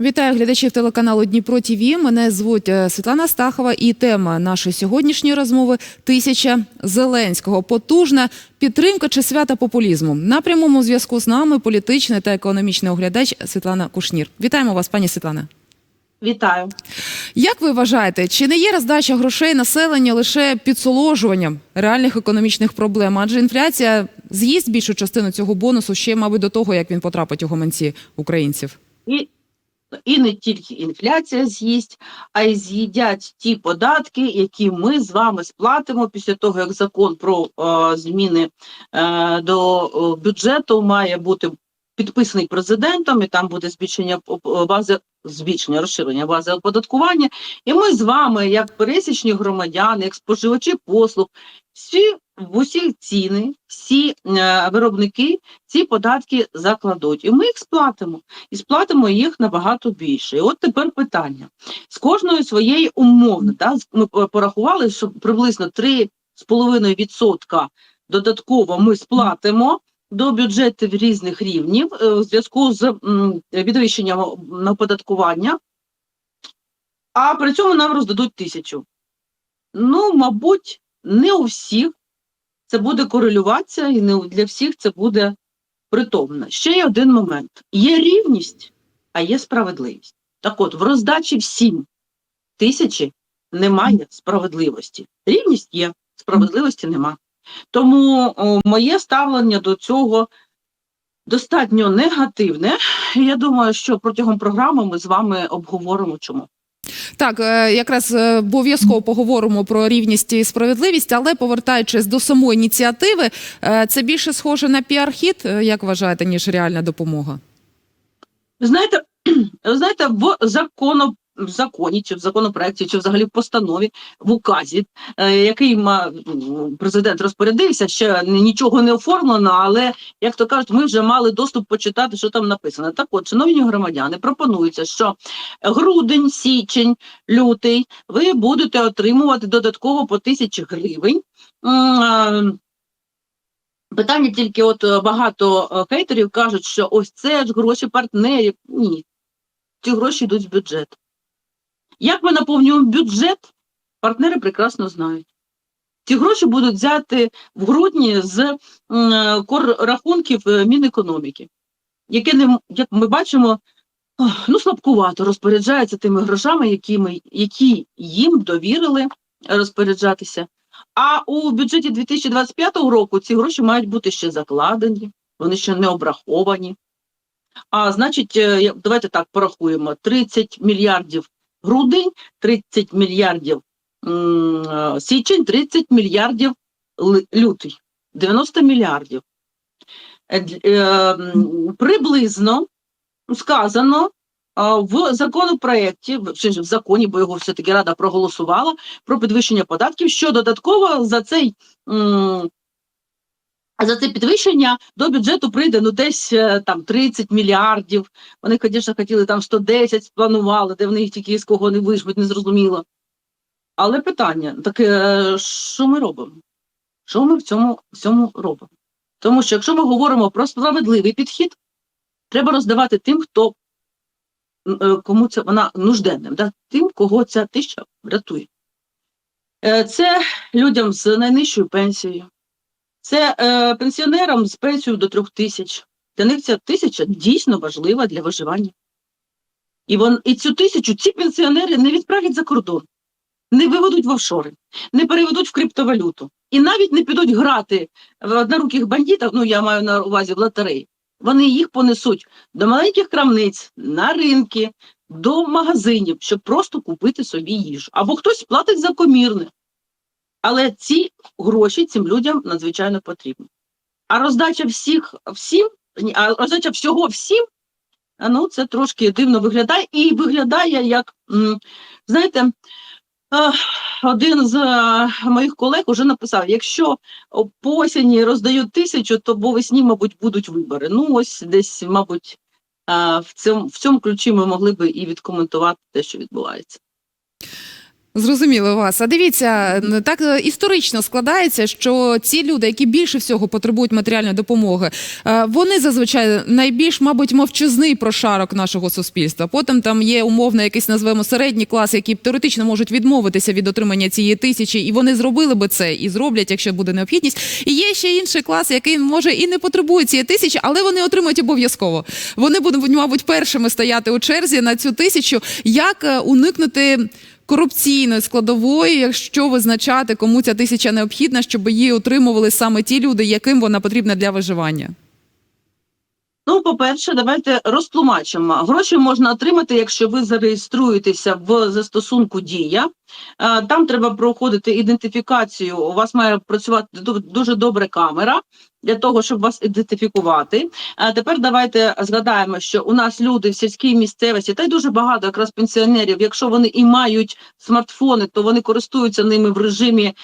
Вітаю глядачів телеканалу Дніпро ТІВІ. Мене звуть е, Світлана Стахова. І тема нашої сьогоднішньої розмови тисяча Зеленського. Потужна підтримка чи свята популізму. На прямому зв'язку з нами політичний та економічний оглядач Світлана Кушнір. Вітаємо вас, пані Світлана. Вітаю. Як ви вважаєте, чи не є роздача грошей населення лише підсоложуванням реальних економічних проблем? Адже інфляція з'їсть більшу частину цього бонусу ще, мабуть, до того, як він потрапить у гаманці українців. І, і не тільки інфляція з'їсть, а й з'їдять ті податки, які ми з вами сплатимо після того, як закон про е, зміни е, до е, бюджету має бути підписаний президентом, і там буде збільшення бази, збільшення розширення бази оподаткування. І ми з вами, як пересічні громадяни, як споживачі послуг, всі в усі ціни, всі е, виробники ці податки закладуть, і ми їх сплатимо і сплатимо їх набагато більше. І от тепер питання. З кожної своєї умови, да, ми порахували, що приблизно 3,5% додатково ми сплатимо до бюджетів різних рівнів е, у зв'язку з м, підвищенням оподаткування, а при цьому нам роздадуть тисячу. Ну, мабуть, не у всіх це буде корелюватися, і не для всіх це буде притомно. Ще є один момент: є рівність, а є справедливість. Так от, в роздачі всім тисячі немає справедливості. Рівність є, справедливості нема. Тому о, моє ставлення до цього достатньо негативне. Я думаю, що протягом програми ми з вами обговоримо чому. Так, е, якраз е, обов'язково поговоримо про рівність і справедливість, але повертаючись до самої ініціативи, е, це більше схоже на піар-хід, як вважаєте, ніж реальна допомога? Знаєте, знаєте, в закону. В законі чи в законопроекті, чи взагалі в постанові в указі, е, який президент розпорядився, ще нічого не оформлено, але як то кажуть, ми вже мали доступ почитати, що там написано. Так от, шановні громадяни, пропонується, що грудень, січень, лютий ви будете отримувати додатково по тисячі гривень. Питання тільки, от е, багато е, хейтерів кажуть, що ось це ж гроші партнерів. Ні, ці гроші йдуть в бюджет. Як ми наповнюємо бюджет, партнери прекрасно знають. Ці гроші будуть взяти в грудні з рахунків е, Мінекономіки, яке не як ми бачимо, ну слабкувато розпоряджається тими грошами, які, ми, які їм довірили розпоряджатися. А у бюджеті 2025 року ці гроші мають бути ще закладені, вони ще не обраховані. А значить, е, давайте так порахуємо: 30 мільярдів грудень, 30 мільярдів е, січень, 30 мільярдів лютий, 90 мільярдів. Е, е, Приблизно сказано в законопроекті, в законі, бо його все-таки Рада проголосувала, про підвищення податків, що додатково за цей. За це підвищення до бюджету прийде ну десь е, там 30 мільярдів. Вони, звісно, хотіли там 110 спланували, де вони їх тільки з кого не вижмуть, незрозуміло. Але питання таке, що ми робимо? Що ми в цьому, в цьому робимо? Тому що якщо ми говоримо про справедливий підхід, треба роздавати тим, хто е, кому це вона нужденним, да? тим, кого ця тисяча врятує. Е, Це людям з найнижчою пенсією, це е, пенсіонерам з пенсією до трьох тисяч. Для них ця тисяча дійсно важлива для виживання. І, вон, і цю тисячу ці пенсіонери не відправлять за кордон, не виведуть в офшори, не переведуть в криптовалюту і навіть не підуть грати в одноруких бандитів, ну я маю на увазі в лотереї. Вони їх понесуть до маленьких крамниць, на ринки, до магазинів, щоб просто купити собі їжу. Або хтось платить за комірне. Але ці гроші цим людям надзвичайно потрібні. А роздача всіх всім, а роздача всього всім, ну це трошки дивно виглядає, і виглядає як, знаєте, е, один з е, моїх колег уже написав: якщо по осені роздають тисячу, то по весні, мабуть, будуть вибори. Ну, ось десь, мабуть, е, в цьому, в цьому ключі ми могли би і відкоментувати те, що відбувається. Зрозуміло вас. А дивіться, так е, історично складається, що ці люди, які більше всього потребують матеріальної допомоги, е, вони зазвичай найбільш, мабуть, мовчазний прошарок нашого суспільства. Потім там є умовно якийсь назвемо середній клас, які теоретично можуть відмовитися від отримання цієї тисячі, і вони зробили би це і зроблять, якщо буде необхідність. І є ще інший клас, який може і не потребує цієї тисячі, але вони отримують обов'язково. Вони будуть, мабуть, першими стояти у черзі на цю тисячу. Як е, уникнути? Корупційної складової, якщо визначати, кому ця тисяча необхідна, щоб її отримували саме ті люди, яким вона потрібна для виживання. Ну, по-перше, давайте розтлумачимо. Гроші можна отримати, якщо ви зареєструєтеся в застосунку Дія. Е, Там треба проходити ідентифікацію. У вас має працювати дуже добре камера для того, щоб вас ідентифікувати. А тепер давайте згадаємо, що у нас люди в сільській місцевості, та й дуже багато якраз пенсіонерів. Якщо вони і мають смартфони, то вони користуються ними в режимі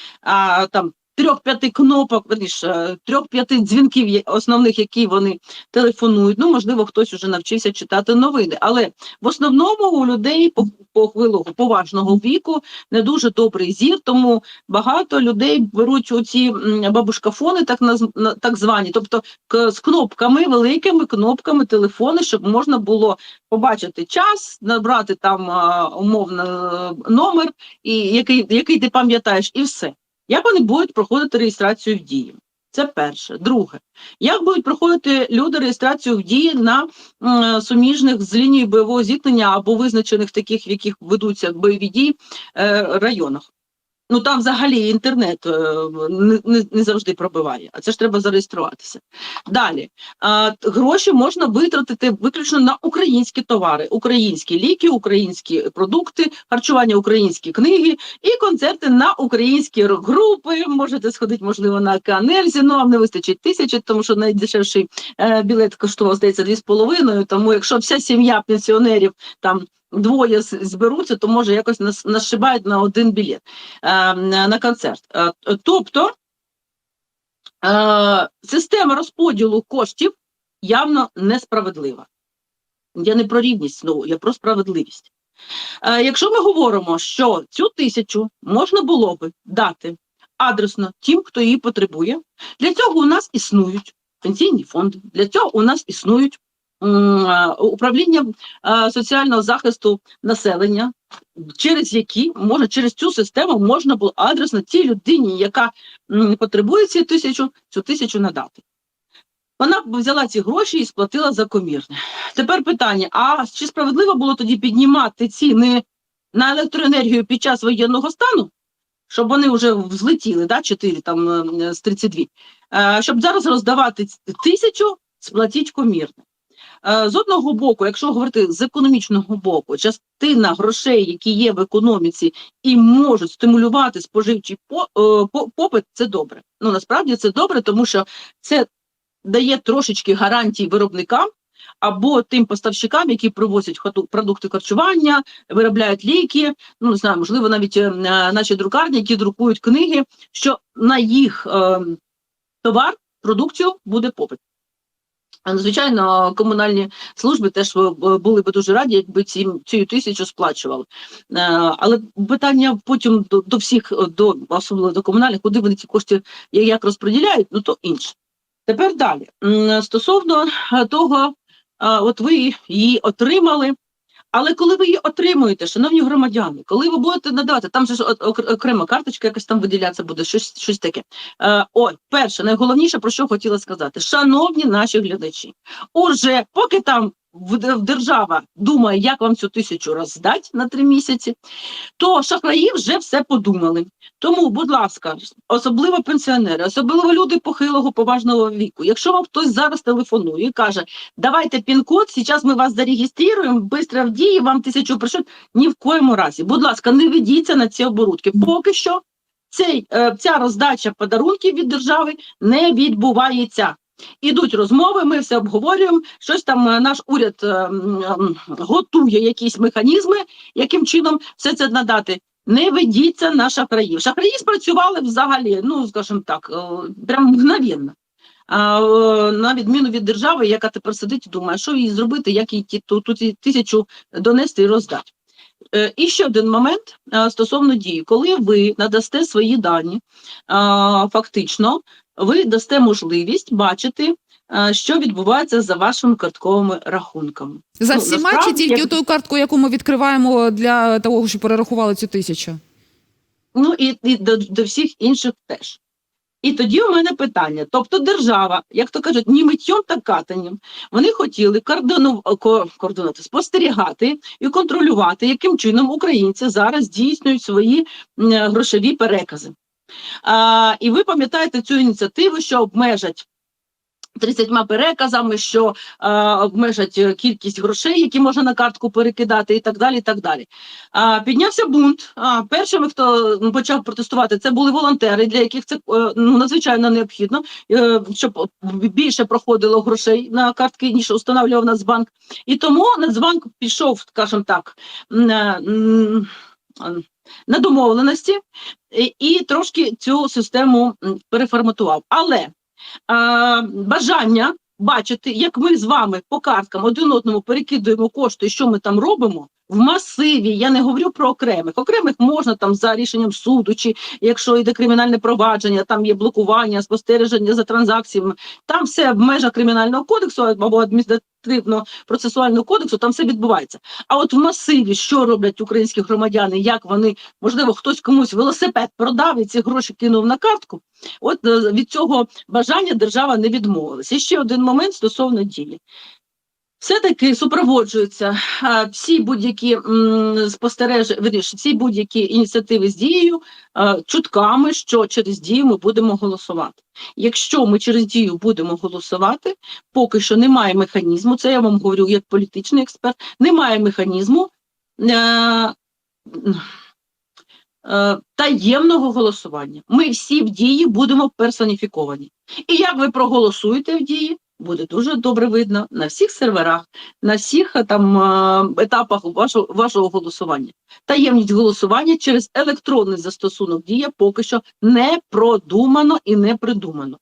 там. Трьох-п'яти кнопок, верніше, трьох-п'яти дзвінків основних, які вони телефонують. Ну, можливо, хтось уже навчився читати новини. Але в основному у людей по- похилого поважного віку не дуже добрий зір, тому багато людей беруть оці бабушкафони, так наз- на- так звані, тобто з кнопками, великими кнопками телефони, щоб можна було побачити час, набрати там умовно номер, і який, який ти пам'ятаєш, і все. Як вони будуть проходити реєстрацію в дії? Це перше. Друге, як будуть проходити люди реєстрацію в дії на м, суміжних з лінією бойового зіткнення або визначених таких, в яких ведуться бойові дії е, районах? Ну там взагалі інтернет е, не, не, не завжди пробиває, а це ж треба зареєструватися. Далі а, гроші можна витратити виключно на українські товари, українські ліки, українські продукти, харчування, українські книги і концерти на українські рок-групи. Можете сходити, можливо, на Канельзі, ну вам не вистачить тисячі, тому що найдешевший е, білет коштував, здається, дві з половиною. Тому якщо вся сім'я пенсіонерів там двоє зберуться, то може якось нас нашибають на один білет е, на концерт. Е, тобто е, система розподілу коштів явно несправедлива. Я не про рівність знову, я про справедливість. Якщо ми говоримо, що цю тисячу можна було би дати адресно тим, хто її потребує, для цього у нас існують пенсійні фонди, для цього у нас існують управління е, соціального захисту населення, через які може через цю систему можна було адресно тій людині, яка потребує цю тисячу, цю тисячу надати. Вона взяла ці гроші і сплатила за комірне. Тепер питання: а чи справедливо було тоді піднімати ціни на електроенергію під час воєнного стану, щоб вони вже взлетіли, да, 4 там е, з 32, е, щоб зараз роздавати тисячу, сплатіть комірне. Е, З одного боку, якщо говорити з економічного боку, частина грошей, які є в економіці і можуть стимулювати споживчий по- е, по- попит, це добре. Ну насправді це добре, тому що це дає трошечки гарантій виробникам або тим поставщикам, які привозять продукти харчування, виробляють ліки. Ну не знаю, можливо, навіть е, наші друкарні, які друкують книги, що на їх е, товар, продукцію буде попит. А, Звичайно, комунальні служби теж е, були би дуже раді, якби ці, цю тисячу сплачували. Е, Але питання потім до, до всіх, е, до особливо до комунальних, куди вони ці кошти як розподіляють, ну то інше. Тепер далі. Стосовно того, от ви її отримали. Але коли ви її отримуєте, шановні громадяни, коли ви будете надавати, там же ж окрема карточка якась там виділятися буде, щось, щось таке. Е, о, перше, найголовніше, про що хотіла сказати, шановні наші глядачі, уже поки там держава думає, як вам цю тисячу роздати на три місяці, то шахраї вже все подумали. Тому, будь ласка, особливо пенсіонери, особливо люди похилого поважного віку. Якщо вам хтось зараз телефонує і каже, давайте пін-код, зараз ми вас зареєструємо, швидко в дії, вам тисячу пришлють, ні в коєму разі. Будь ласка, не ведіться на ці оборудки. Поки що цей, е, ця роздача подарунків від держави не відбувається. Ідуть розмови, ми все обговорюємо. Щось там е, наш уряд е, готує якісь механізми, яким чином все це надати. Не ведіться на шахраїв. Шахраї спрацювали взагалі, ну скажімо так, е, прям мгновенно. На відміну від держави, яка тепер сидить і думає, що їй зробити, як їй ті- ту, тисячу донести і роздати. і ще один момент стосовно дії. Коли ви надасте свої дані, фактично ви дасте можливість бачити, е, що відбувається за вашими картковими рахунками. За Ну, всіма чи тільки як- ту картку, яку ми відкриваємо для того, щоб перерахували цю тисячу? Ну і, і до, до всіх інших теж. І тоді у мене питання: тобто, держава, як то кажуть, ні миттєм та катанням, вони хотіли координу, ко- спостерігати і контролювати, яким чином українці зараз здійснюють свої грошові перекази. А, і ви пам'ятаєте цю ініціативу, що обмежать 30 переказами, що а, обмежать е, кількість грошей, які можна на картку перекидати, і так далі. І так далі. А, піднявся бунт. А, першими, хто почав протестувати, це були волонтери, для яких це е, ну, надзвичайно необхідно, е, щоб більше проходило грошей на картки, ніж установлював Нацбанк. І тому Нацбанк пішов, скажімо так, на, м, на домовленості і, трошки цю систему переформатував. Але а, бажання бачити, як ми з вами по карткам один одному перекидуємо кошти, що ми там робимо. В масиві я не говорю про окремих. Окремих можна там за рішенням суду, чи якщо йде кримінальне провадження, там є блокування, спостереження за транзакціями. Там все в межах кримінального кодексу або адміністративного процесуального кодексу, там все відбувається. А от в масиві, що роблять українські громадяни, як вони, можливо, хтось комусь велосипед продав і ці гроші кинув на картку. От е, від цього бажання держава не відмовилася. І ще один момент стосовно дії. Все-таки супроводжуються всі будь-які спостереження, всі будь-які ініціативи з дією чутками, що через дію ми будемо голосувати. Якщо ми через дію будемо голосувати, поки що немає механізму, це я вам говорю як політичний експерт, немає механізму е, е, таємного голосування. Ми всі в дії будемо персоніфіковані. І як ви проголосуєте в дії, буде дуже добре видно на всіх серверах, на всіх е, там е, етапах вашого, вашого голосування. Таємність голосування через електронний застосунок дія поки що не продумано і не придумано.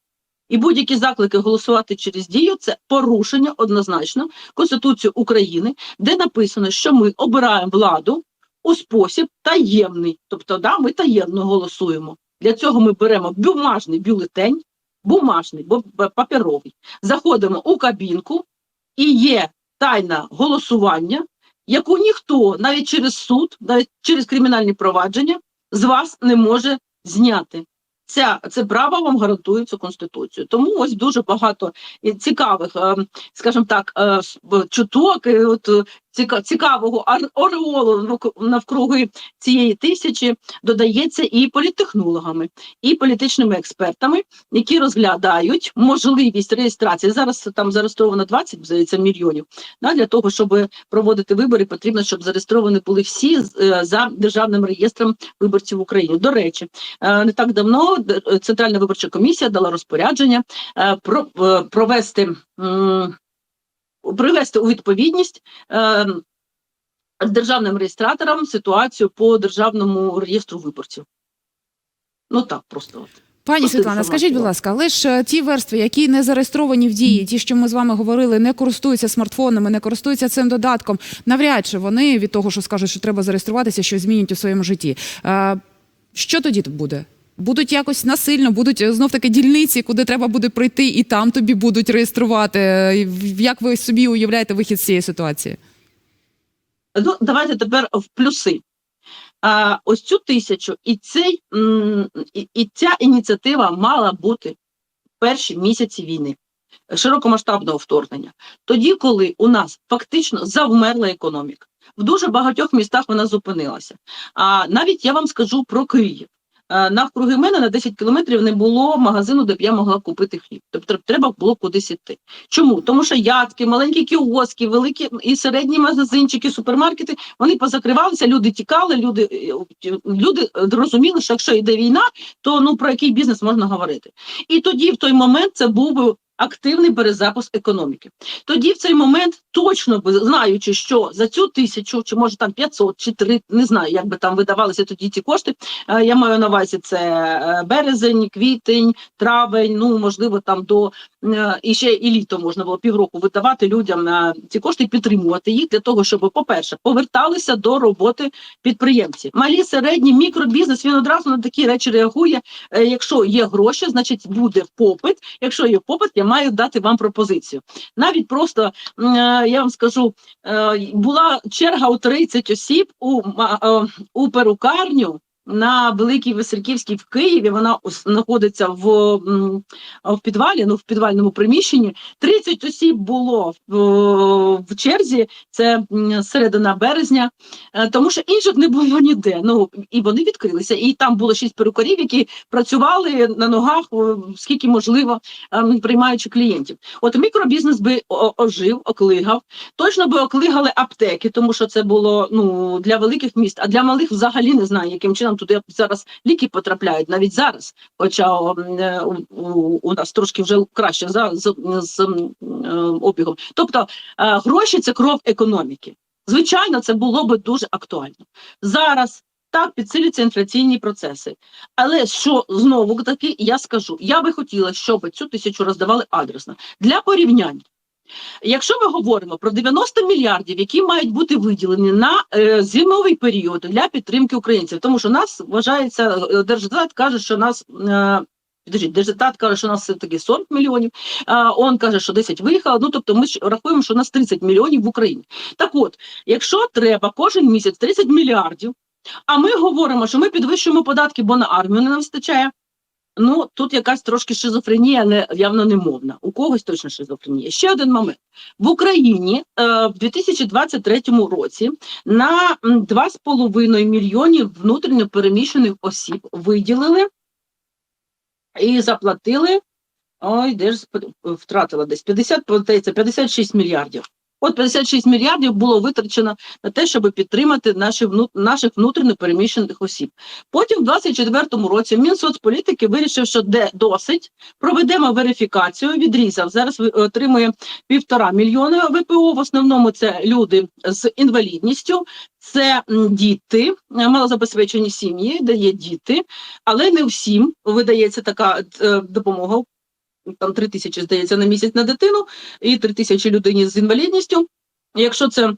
І будь-які заклики голосувати через дію це порушення однозначно Конституції України, де написано, що ми обираємо владу у спосіб таємний. Тобто, да, ми таємно голосуємо. Для цього ми беремо бумажний бюлетень, бумажний, бо паперовий. Заходимо у кабінку і є тайна голосування, яку ніхто навіть через суд, навіть через кримінальні провадження з вас не може зняти. Ця, це право вам гарантується Конституцією. Тому ось дуже багато цікавих, е, скажімо так, е, чуток, от е, цікавого ореолу навкруги цієї тисячі додається і політтехнологами, і політичними експертами, які розглядають можливість реєстрації. Зараз там зареєстровано 20, здається, мільйонів. Да, для того, щоб проводити вибори, потрібно, щоб зареєстровані були всі е, за державним реєстром виборців України. До речі, е, не так давно Центральна виборча комісія дала розпорядження е, про провести привести у відповідність е, з державним реєстратором ситуацію по державному реєстру виборців. Ну так, просто от. Пані Світлана, скажіть, будь ласка, але ж е, ті верстви, які не зареєстровані в дії, ті, що ми з вами говорили, не користуються смартфонами, не користуються цим додатком, навряд чи вони від того, що скажуть, що треба зареєструватися, щось змінять у своєму житті. Е, Що тоді тут буде? Будуть якось насильно, будуть знов таки дільниці, куди треба буде прийти, і там тобі будуть реєструвати. Е, Як ви собі уявляєте вихід з цієї ситуації? Ну, давайте тепер в плюси. А, ось цю тисячу і, цей, і, і ця ініціатива мала бути в перші місяці війни, широкомасштабного вторгнення. Тоді, коли у нас фактично завмерла економіка. В дуже багатьох містах вона зупинилася. А навіть я вам скажу про Київ. Е, Навкруги мене на 10 кілометрів не було магазину, де б я могла купити хліб. Тобто треба було кудись іти. Чому? Тому що ядки, маленькі кіоски, великі і середні магазинчики, супермаркети вони позакривалися, люди тікали, люди, е, люди е, розуміли, що якщо йде війна, то ну про який бізнес можна говорити. І тоді, в той момент, це був активний перезапуск економіки. Тоді, в цей момент, точно знаючи, що за цю тисячу, чи може там 500, чи 3, не знаю, як би там видавалися тоді ці кошти. е, Я маю на увазі це е, березень, квітень, травень, ну можливо, там до і ще і літо можна було півроку видавати людям на ці кошти, підтримувати їх для того, щоб, по-перше, поверталися до роботи підприємці. Малі, середні, мікробізнес він одразу на такі речі реагує. Е, Якщо є гроші, значить буде попит. Якщо є попит, я маю дати вам пропозицію. Навіть просто е, я вам скажу, е, була черга у 30 осіб у, е, у перукарню. На Великій Васильківській в Києві вона знаходиться в, в підвалі, ну в підвальному приміщенні. 30 осіб було в, в черзі. Це середина березня, е, тому що інших не було ніде. Ну і вони відкрилися. І там було шість перукарів, які працювали на ногах, скільки можливо, ем, приймаючи клієнтів. От мікробізнес би ожив, оклигав. Точно би оклигали аптеки, тому що це було ну для великих міст, а для малих взагалі не знаю, яким чином туди зараз ліки потрапляють навіть зараз. Хоча е, у, у, у нас трошки вже краще за з, з е, обігом. Тобто е, гроші це кров економіки. Звичайно, це було би дуже актуально зараз. Так, підсилюються інфляційні процеси. Але що знову таки я скажу, я би хотіла, щоб цю тисячу роздавали адресно. Для порівняння. Якщо ми говоримо про 90 мільярдів, які мають бути виділені на е, зимовий період для підтримки українців, тому що нас вважається, е, держдат каже, що нас. Е, Підождіть, держдат каже, що у нас все таки 40 мільйонів, а он каже, що 10 виїхало. Ну тобто ми рахуємо, що у нас 30 мільйонів в Україні. Так от, якщо треба кожен місяць 30 мільярдів, а ми говоримо, що ми підвищуємо податки, бо на армію не вистачає. Ну тут якась трошки шизофренія, не явно не мовна. У когось точно шизофренія. Ще один момент в Україні е, в 2023 році на м, 2,5 мільйонів внутрішньо переміщених осіб виділили і заплатили. Ой, де ж втратила десь 50, здається, 56 мільярдів. От 56 мільярдів було витрачено на те, щоб підтримати наші наших внутрішньо переміщених осіб. Потім, в 2024 році, Мінсоцполітики вирішив, що де досить, проведемо верифікацію, відрізав. Зараз отримує півтора мільйона ВПО. В основному це люди з інвалідністю, це діти, е, малозабезпечені сім'ї, де є діти, але не всім видається така е, допомога. Там три тисячі, здається, на місяць на дитину і три тисячі людині з інвалідністю. Якщо це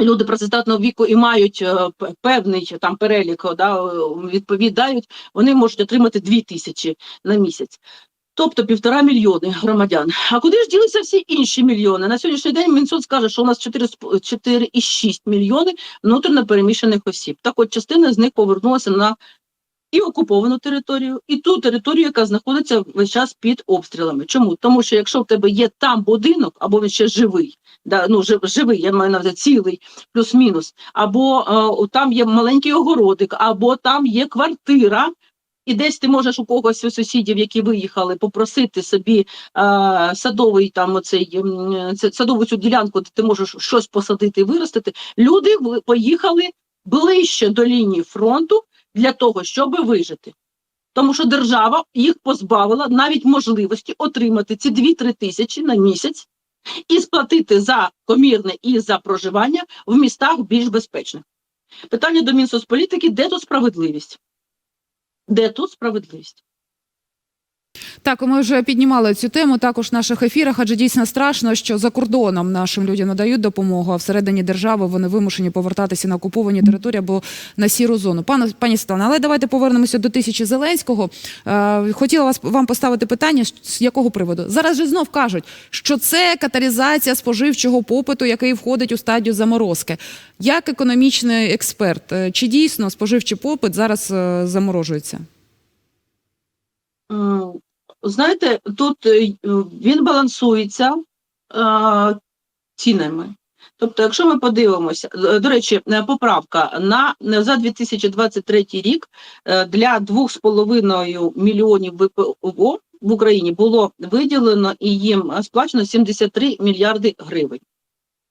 люди працездатного віку і мають е, певний там перелік, да, е, відповідають, вони можуть отримати дві тисячі на місяць. Тобто півтора мільйони громадян. А куди ж ділися всі інші мільйони? На сьогоднішній день Мінсоц каже, що у нас 4,6 мільйони внутрішньо переміщених осіб. Так от частина з них повернулася на і окуповану територію, і ту територію, яка знаходиться весь час під обстрілами. Чому? Тому що якщо в тебе є там будинок, або він ще живий, да, ну жив, живий, я маю на увазі цілий, плюс-мінус, або е, там є маленький огородик, або там є квартира. І десь ти можеш у когось у сусідів, які виїхали, попросити собі е, садовий там оцей це- садову цю ділянку, де ти можеш щось посадити і виростити. Люди поїхали ближче до лінії фронту для того, щоб вижити. Тому що держава їх позбавила навіть можливості отримати ці 2-3 тисячі на місяць і сплатити за комірне і за проживання в містах більш безпечних. Питання до Мінсоцполітики, де тут справедливість? Де тут справедливість? Так, ми вже піднімали цю тему також в наших ефірах, адже дійсно страшно, що за кордоном нашим людям надають допомогу, а всередині держави вони вимушені повертатися на окуповані території або на сіру зону. Пане пані Світлана, але давайте повернемося до тисячі Зеленського. Е, хотіла вас вам поставити питання з якого приводу зараз же знов кажуть, що це каталізація споживчого попиту, який входить у стадію заморозки. Як економічний експерт, е, чи дійсно споживчий попит зараз е, заморожується? М, Знаєте, тут е, він балансується е, цінами. Тобто, якщо ми подивимося, е, до речі, е, поправка на за 2023 рік е, для 2,5 мільйонів ВПО в Україні було виділено і їм е, сплачено 73 мільярди гривень.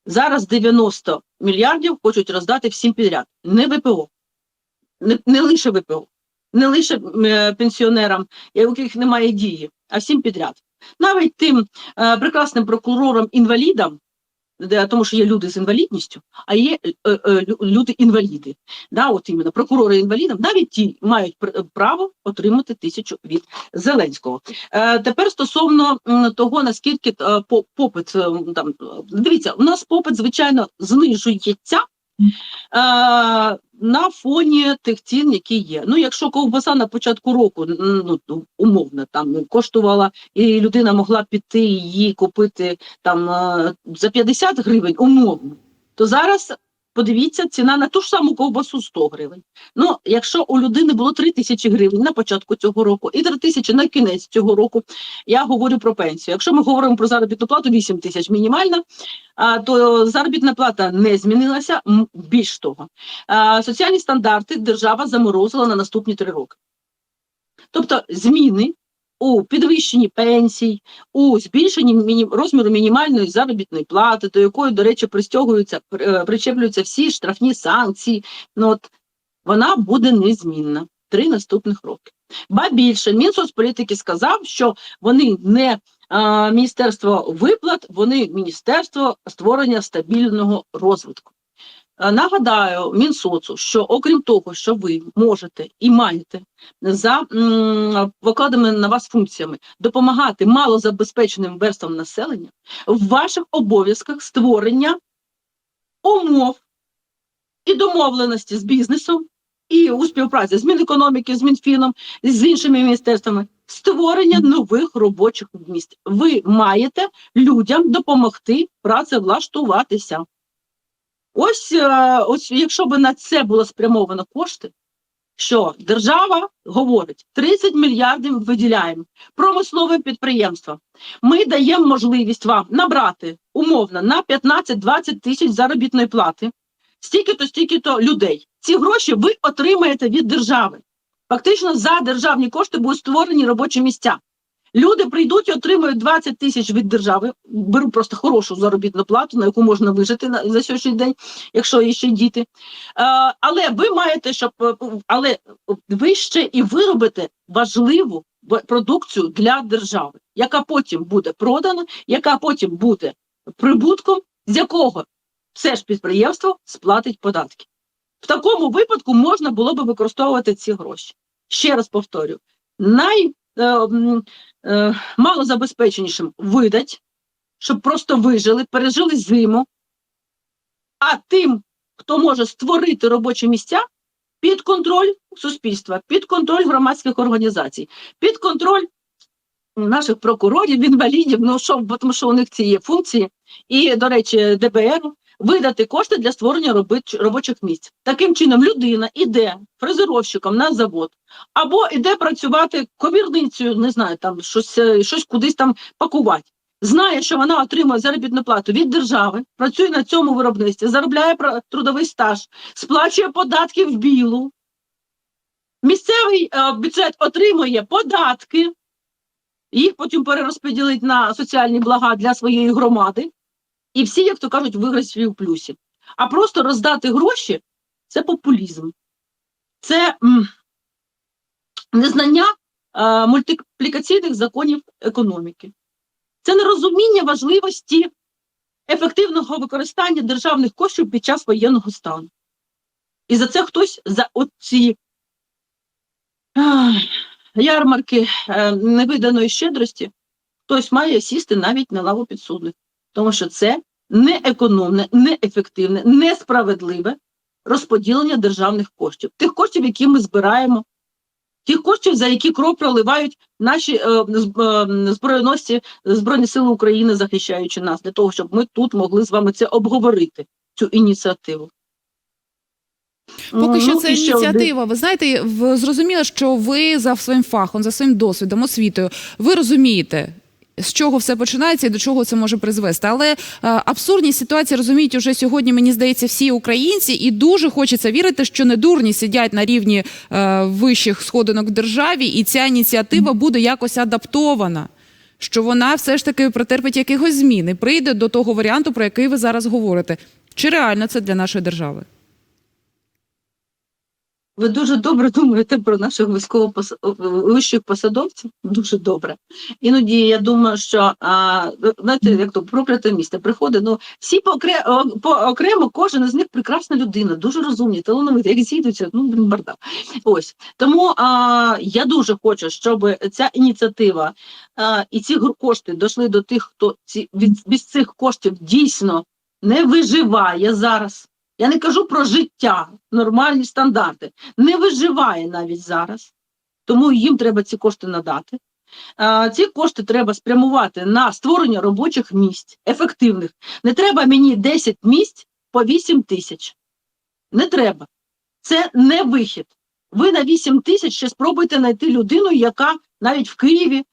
Зараз 90 мільярдів хочуть роздати всім підряд, не ВПО, не, не лише ВПО, не лише е, пенсіонерам, у яких немає дії, а всім підряд. Навіть тим е, прекрасним прокурорам-інвалідам, де, тому що є люди з інвалідністю, а є е, е, люди-інваліди. Да, от іменно прокурори інвалідам, навіть ті мають пр- право отримати тисячу від Зеленського. Е, тепер стосовно того, наскільки е, по- попит е, там е, дивіться, у нас попит, звичайно, знижується. Е, на фоні тих цін, які є. Ну, якщо ковбаса на початку року, ну умовно, там коштувала, і людина могла піти її купити там е, за 50 гривень, умовно, то зараз подивіться, ціна на ту ж саму ковбасу 100 гривень. Ну, якщо у людини було 3 тисячі гривень на початку цього року і 3 тисячі на кінець цього року, я говорю про пенсію. Якщо ми говоримо про заробітну плату 8 тисяч мінімальна, то заробітна плата не змінилася. Більш того, соціальні стандарти держава заморозила на наступні три роки. Тобто зміни у підвищенні пенсій, у збільшенні розміру мінімальної заробітної плати, до якої, до речі, пристягуються, при- е, причеплюються всі штрафні санкції. Ну, от, вона буде незмінна три наступних роки. Ба більше Мінсоцполітики сказав, що вони не а, міністерство виплат, вони міністерство створення стабільного розвитку. Е, Нагадаю Мінсоцу, що окрім того, що ви можете і маєте за покладеними на вас функціями допомагати малозабезпеченим верствам населення, в ваших обов'язках створення умов і домовленості з бізнесом, і у співпраці з Мінекономіки, з Мінфіном, з іншими міністерствами, створення нових робочих місць. Ви маєте людям допомогти працевлаштуватися. Ось, е, ось якщо б на це було спрямовано кошти, що держава говорить 30 мільярдів виділяємо промислове підприємство. Ми даємо можливість вам набрати умовно на 15-20 тисяч заробітної плати, стільки-то, стільки-то людей. Ці гроші ви отримаєте від держави. Фактично за державні кошти будуть створені робочі місця. Люди прийдуть і отримують 20 тисяч від держави. Беру просто хорошу заробітну плату, на яку можна вижити на за сьогоднішній день, якщо є ще діти. Е, але ви маєте, щоб е, але ви ще і виробите важливу продукцію для держави, яка потім буде продана, яка потім буде прибутком, з якого все ж підприємство сплатить податки. В такому випадку можна було би використовувати ці гроші. Ще раз повторю: най малозабезпеченішим видать, щоб просто вижили, пережили зиму, а тим, хто може створити робочі місця, під контроль суспільства, під контроль громадських організацій, під контроль наших прокурорів, інвалідів, ну що, тому що у них ці є функції, і, до речі, ДБР видати кошти для створення робочих місць. Таким чином, людина іде фрезеровщиком на завод, або іде працювати комірницею, не знаю, там щось, е, щось кудись там пакувати. Знає, що вона отримує заробітну плату від держави, працює на цьому виробництві, заробляє трудовий стаж, сплачує податки в білу. Місцевий е, бюджет отримує податки, їх потім перерозподілить на соціальні блага для своєї громади. І всі, як то кажуть, виграють в плюсі. А просто роздати гроші це популізм. Це м, незнання е, мультиплікаційних законів економіки. Це нерозуміння важливості ефективного використання державних коштів під час воєнного стану. І за це хтось за оці ярмарки е, невиданої щедрості, хтось має сісти навіть на лаву підсудних. Тому що це неекономне, неефективне, несправедливе розподілення державних коштів, тих коштів, які ми збираємо, тих коштів, за які кров проливають наші е, е, збройносці Збройні Сили України, захищаючи нас, для того, щоб ми тут могли з вами це обговорити, цю ініціативу. Поки що Ну, це і один- ініціатива. Ви знаєте, зрозуміло, що ви за своїм фахом, за своїм досвідом, освітою, ви розумієте. З чого все починається і до чого це може призвести, але е, абсурдність ситуації розуміють уже сьогодні. Мені здається, всі українці, і дуже хочеться вірити, що не дурні сидять на рівні е, вищих сходинок в державі, і ця ініціатива буде якось адаптована. Що вона все ж таки претерпить якихось змін і прийде до того варіанту, про який ви зараз говорите. Чи реально це для нашої держави? Ви дуже добре думаєте про наших військово вищих посадовців. Дуже добре. Іноді я думаю, що а, знаєте, як то прокляте місце приходить. Ну всі по, окре, по окремо, кожен із них прекрасна людина, дуже розумні, талановиті, як зійдуться, ну бардак. Ось тому а, я дуже хочу, щоб ця ініціатива а, і ці кошти дійшли до тих, хто ці від без цих коштів дійсно не виживає зараз. Я не кажу про життя, нормальні стандарти. Не виживає навіть зараз. Тому їм треба ці кошти надати. Ці кошти треба спрямувати на створення робочих місць, ефективних. Не треба мені 10 місць по 8 тисяч. Не треба. Це не вихід. Ви на 8 тисяч ще спробуйте знайти людину, яка навіть в Києві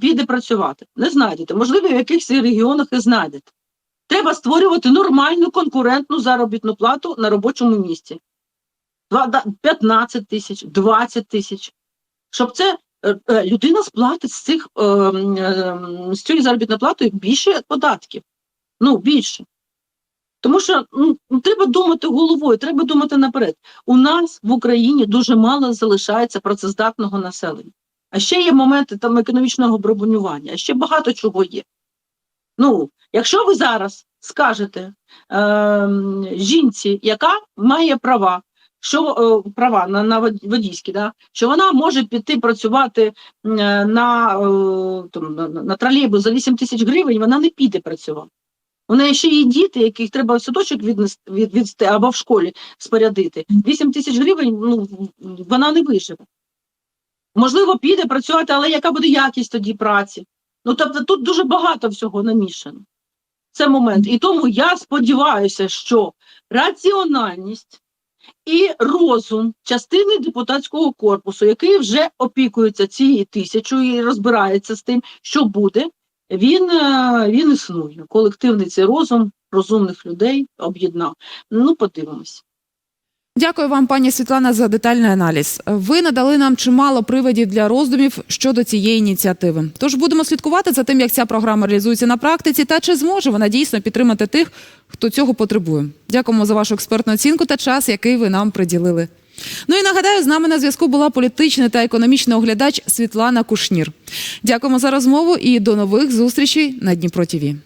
піде працювати. Не знайдете. Можливо, в якихось регіонах і знайдете. Треба створювати нормальну конкурентну заробітну плату на робочому місці. 15 тисяч, 20 тисяч. Щоб це е, е, людина сплатить з цих е, з цією заробітною платою більше податків. Ну, більше. Тому що ну, треба думати головою, треба думати наперед. У нас в Україні дуже мало залишається працездатного населення. А ще є моменти там економічного бронювання, а ще багато чого є. Ну, якщо ви зараз скажете е, жінці, яка має права, що е, права на, на водійські, да, що вона може піти працювати е, на, е, там, на, на тролейбус за 8 тисяч гривень, вона не піде працювати. У неї ще є діти, яких треба в садочок віднести від, або в школі спорядити. 8 тисяч гривень ну, вона не виживе. Можливо, піде працювати, але яка буде якість тоді праці? Ну тобто тут дуже багато всього намішано. Це момент. І тому я сподіваюся, що раціональність і розум частини депутатського корпусу, який вже опікується цією тисячою і розбирається з тим, що буде, він, е, він існує. Колективний цей розум розумних людей об'єднав. Ну, подивимось. Дякую вам, пані Світлана, за детальний аналіз. Ви надали нам чимало приводів для роздумів щодо цієї ініціативи. Тож будемо слідкувати за тим, як ця програма реалізується на практиці, та чи зможе вона дійсно підтримати тих, хто цього потребує. Дякуємо за вашу експертну оцінку та час, який ви нам приділили. Ну і нагадаю, з нами на зв'язку була політичний та економічний оглядач Світлана Кушнір. Дякуємо за розмову і до нових зустрічей на Дніпро ТІВІ.